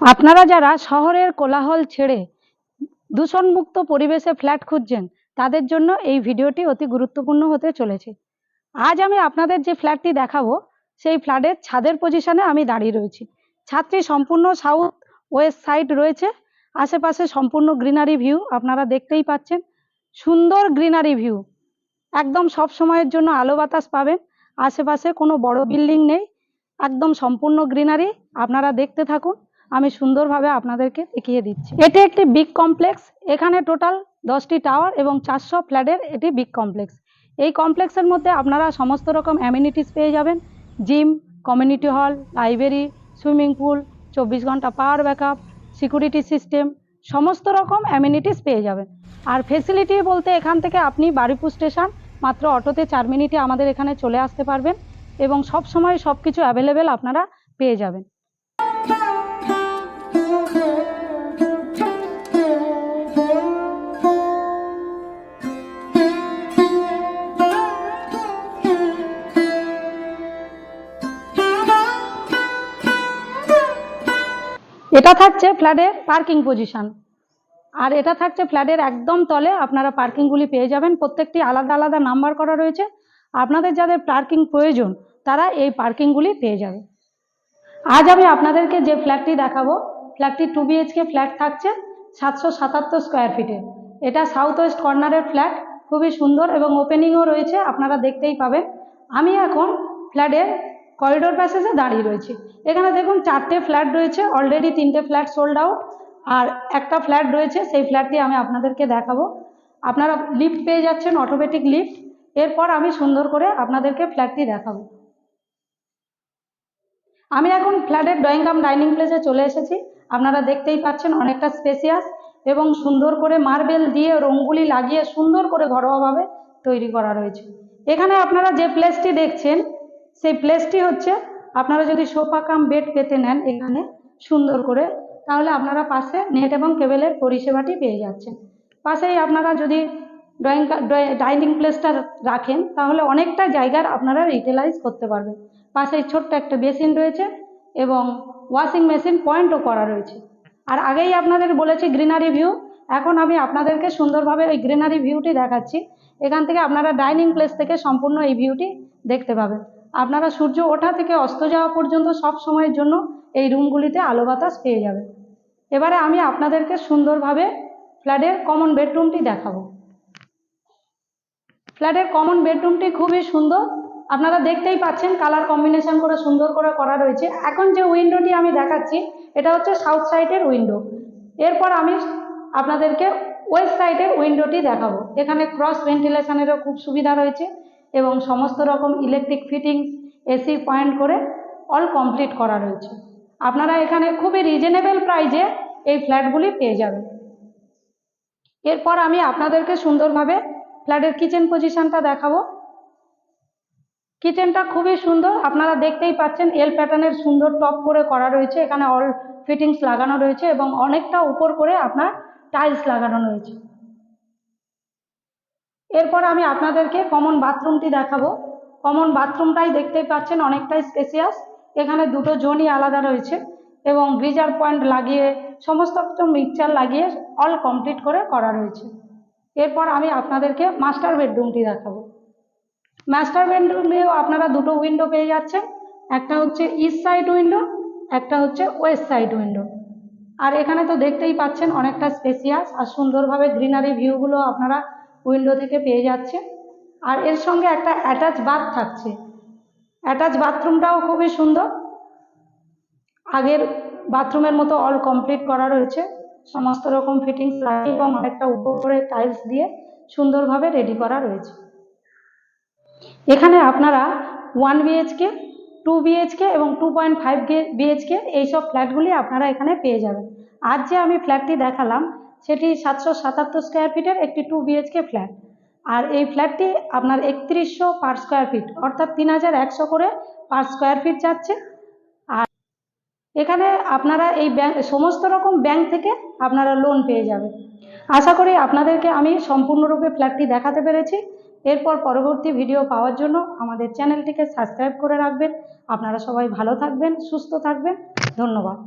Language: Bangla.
আপনারা যারা শহরের কোলাহল ছেড়ে দূষণমুক্ত পরিবেশে ফ্ল্যাট খুঁজছেন, তাদের জন্য এই ভিডিওটি অতি গুরুত্বপূর্ণ হতে চলেছে। আজ আমি আপনাদের যে ফ্ল্যাটটি দেখাবো, সেই ফ্ল্যাটের ছাদের পজিশনে আমি দাঁড়িয়ে রয়েছি। ছাদটি সম্পূর্ণ সাউথ ওয়েস্ট সাইড রয়েছে। আশেপাশে সম্পূর্ণ গ্রিনারি ভিউ আপনারা দেখতেই পাচ্ছেন। সুন্দর গ্রিনারি ভিউ। একদম সব সময়ের জন্য আলো বাতাস পাবেন। আশেপাশে কোনো বড় বিল্ডিং নেই। একদম সম্পূর্ণ গ্রিনারি। আপনারা দেখতে থাকুন। আমি সুন্দরভাবে আপনাদেরকে দেখিয়ে দিচ্ছি। এটি একটি বিগ কমপ্লেক্স এখানে টোটাল দশটি টাওয়ার এবং চারশো ফ্ল্যাটের এটি বিগ কমপ্লেক্স এই কমপ্লেক্সের মধ্যে আপনারা সমস্ত রকম অ্যামিনিটিস পেয়ে যাবেন। Gym community hall library swimming pool চব্বিশ ঘণ্টা পাওয়ার ব্যাকআপ সিকিউরিটি সিস্টেম সমস্ত রকম অ্যামিনিটিস পেয়ে যাবেন। আর ফেসিলিটি বলতে এখান থেকে আপনি বারিপুর স্টেশন মাত্র অটোতে চার মিনিটে আমাদের এখানে চলে আসতে পারবেন এবং সব সময় সব কিছু অ্যাভেলেবেল আপনারা পেয়ে যাবেন। এটা থাকছে ফ্ল্যাটের পার্কিং পজিশন। আর এটা থাকছে ফ্ল্যাটের একদম তলে আপনারা পার্কিংগুলি পেয়ে যাবেন। প্রত্যেকটি আলাদা আলাদা নাম্বার করা রয়েছে। আপনাদের যাদের পার্কিং প্রয়োজন, তারা এই পার্কিংগুলি পেয়ে যাবে। আজ আমি আপনাদেরকে যে ফ্ল্যাটটি দেখাবো, ফ্ল্যাটটি টু বিএইচকে ফ্ল্যাট থাকছে সাতশো সাতাত্তর স্কোয়ার ফিটে। এটা সাউথ ওয়েস্ট কর্নারের ফ্ল্যাট, খুবই সুন্দর এবং ওপেনিংও রয়েছে, আপনারা দেখতেই পাবেন। আমি এখন ফ্ল্যাটের করিডোর প্যাসেজে দাঁড়িয়ে রয়েছি। এখানে দেখুন চারটে ফ্ল্যাট রয়েছে অলরেডি তিনটে ফ্ল্যাট সোল্ড আউট আর একটা ফ্ল্যাট রয়েছে, সেই ফ্ল্যাটটি আমি আপনাদেরকে দেখাবো। আপনারা লিফট পেয়ে যাচ্ছেন অটোমেটিক লিফট এরপর আমি সুন্দর করে আপনাদেরকে ফ্ল্যাটটি দেখাবো। আমি এখন ফ্ল্যাটের ড্রয়িং কাম ডাইনিং প্লেসে চলে এসেছি। আপনারা দেখতেই পাচ্ছেন অনেকটা স্পেসিয়াস এবং সুন্দর করে মার্বেল দিয়ে রঙগুলি লাগিয়ে সুন্দর করে ঘরোয়াভাবে তৈরি করা রয়েছে। এখানে আপনারা যে প্লেসটি দেখছেন সেই প্লেসটি হচ্ছে আপনারা যদি সোফা কাম বেড পেতে নেন এখানে সুন্দর করে, তাহলে আপনারা পাশে নেট এবং কেবেলের পরিষেবাটি পেয়ে যাচ্ছেন। পাশেই আপনারা যদি ড্রয়িং ডাইনিং প্লেসটা রাখেন, তাহলে অনেকটা জায়গার আপনারা ইউটিলাইজ করতে পারবেন। পাশেই ছোট্ট একটা বেসিন রয়েছে এবং ওয়াশিং মেশিন পয়েন্টও করা রয়েছে। আর আগেই আপনাদের বলেছি গ্রিনারি ভিউ এখন আমি আপনাদেরকে সুন্দরভাবে ওই গ্রিনারি ভিউটি দেখাচ্ছি। এখান থেকে আপনারা ডাইনিং প্লেস থেকে সম্পূর্ণ এই ভিউটি দেখতে পাবেন। আপনারা সূর্য ওঠা থেকে অস্ত যাওয়া পর্যন্ত সব সময়ের জন্য এই রুমগুলিতে আলো বাতাস পেয়ে যাবেন এবারে আমি আপনাদেরকে সুন্দরভাবে ফ্ল্যাটের কমন বেডরুমটি দেখাবো। ফ্ল্যাটের কমন বেডরুমটি খুবই সুন্দর। আপনারা দেখতেই পাচ্ছেন কালার কম্বিনেশন করে সুন্দর করে করা রয়েছে। এখন যে উইন্ডোটি আমি দেখাচ্ছি, এটা হচ্ছে সাউথ সাইডের উইন্ডো। এরপর আমি আপনাদেরকে ওয়েস্ট সাইডের উইন্ডোটি দেখাবো। এখানে ক্রস ভেন্টিলেশনেরও খুব সুবিধা রয়েছে। এবং সমস্ত রকম ইলেকট্রিক ফিটিংস এসি পয়েন্ট করে অল কমপ্লিট করা রয়েছে। আপনারা এখানে খুবই রিজনেবল প্রাইজে এই ফ্ল্যাটগুলি পেয়ে যাবেন। এরপর আমি আপনাদেরকে সুন্দরভাবে ফ্ল্যাটের কিচেন পজিশনটা দেখাবো। কিচেনটা খুবই সুন্দর, আপনারা দেখতেই পাচ্ছেন এল প্যাটার্নের সুন্দর টপ করে করা রয়েছে, এখানে অল ফিটিংস লাগানো রয়েছে এবং অনেকটা উপর করে আপনার টাইলস লাগানো রয়েছে। এরপর আমি আপনাদেরকে কমন বাথরুমটি দেখাবো। কমন বাথরুমটাই দেখতেই পাচ্ছেন অনেকটাই স্পেসিয়াস এখানে দুটো জোনই আলাদা রয়েছে এবং গ্রিজার পয়েন্ট লাগিয়ে, সমস্ত কিছু মিক্সচার লাগিয়ে অল কমপ্লিট করে করা রয়েছে। এরপর আমি আপনাদেরকে মাস্টার বেডরুমটি দেখাবো। মাস্টার বেডরুমেও আপনারা দুটো উইন্ডো পেয়ে যাচ্ছেন। একটা হচ্ছে ইস্ট সাইড উইন্ডো একটা হচ্ছে ওয়েস্ট সাইড উইন্ডো আর এখানে তো দেখতেই পাচ্ছেন অনেকটা স্পেসিয়াস আর সুন্দরভাবে গ্রিনারি ভিউগুলো আপনারা উইন্ডো থেকে পেয়ে যাচ্ছে। আর এর সঙ্গে একটা অ্যাটাচ বাথ থাকছে। অ্যাটাচ বাথরুমটাও খুবই সুন্দর। আগের বাথরুমের মতো অল কমপ্লিট করা রয়েছে। সমস্ত রকম ফিটিংস লাগিয়ে এবং অনেকটা উপরে টাইলস দিয়ে সুন্দরভাবে রেডি করা রয়েছে। এখানে আপনারা ওয়ান বিএইচকে টু বিএইচকে এবং টু পয়েন্ট ফাইভ বিএইচকে এইসব ফ্ল্যাটগুলি আপনারা এখানে পেয়ে যাবেন। আজ যে আমি ফ্ল্যাটটি দেখালাম সেটি সাতশো সাতাত্তর স্কোয়ার ফিটের একটি টু বিএইচকে ফ্ল্যাট আর এই ফ্ল্যাটটি আপনার একত্রিশশো পার স্কোয়ার ফিট অর্থাৎ তিন হাজার একশো করে পার স্কোয়ার ফিট যাচ্ছে। আর এখানে আপনারা এই ব্যাংক সমস্ত রকম ব্যাংক থেকে আপনারা লোন পেয়ে যাবেন। আশা করি আপনাদেরকে আমি সম্পূর্ণরূপে ফ্ল্যাটটি দেখাতে পেরেছি। এরপর পরবর্তী ভিডিও পাওয়ার জন্য আমাদের চ্যানেলটিকে সাবস্ক্রাইব করে রাখবেন। আপনারা সবাই ভালো থাকবেন, সুস্থ থাকবেন। ধন্যবাদ।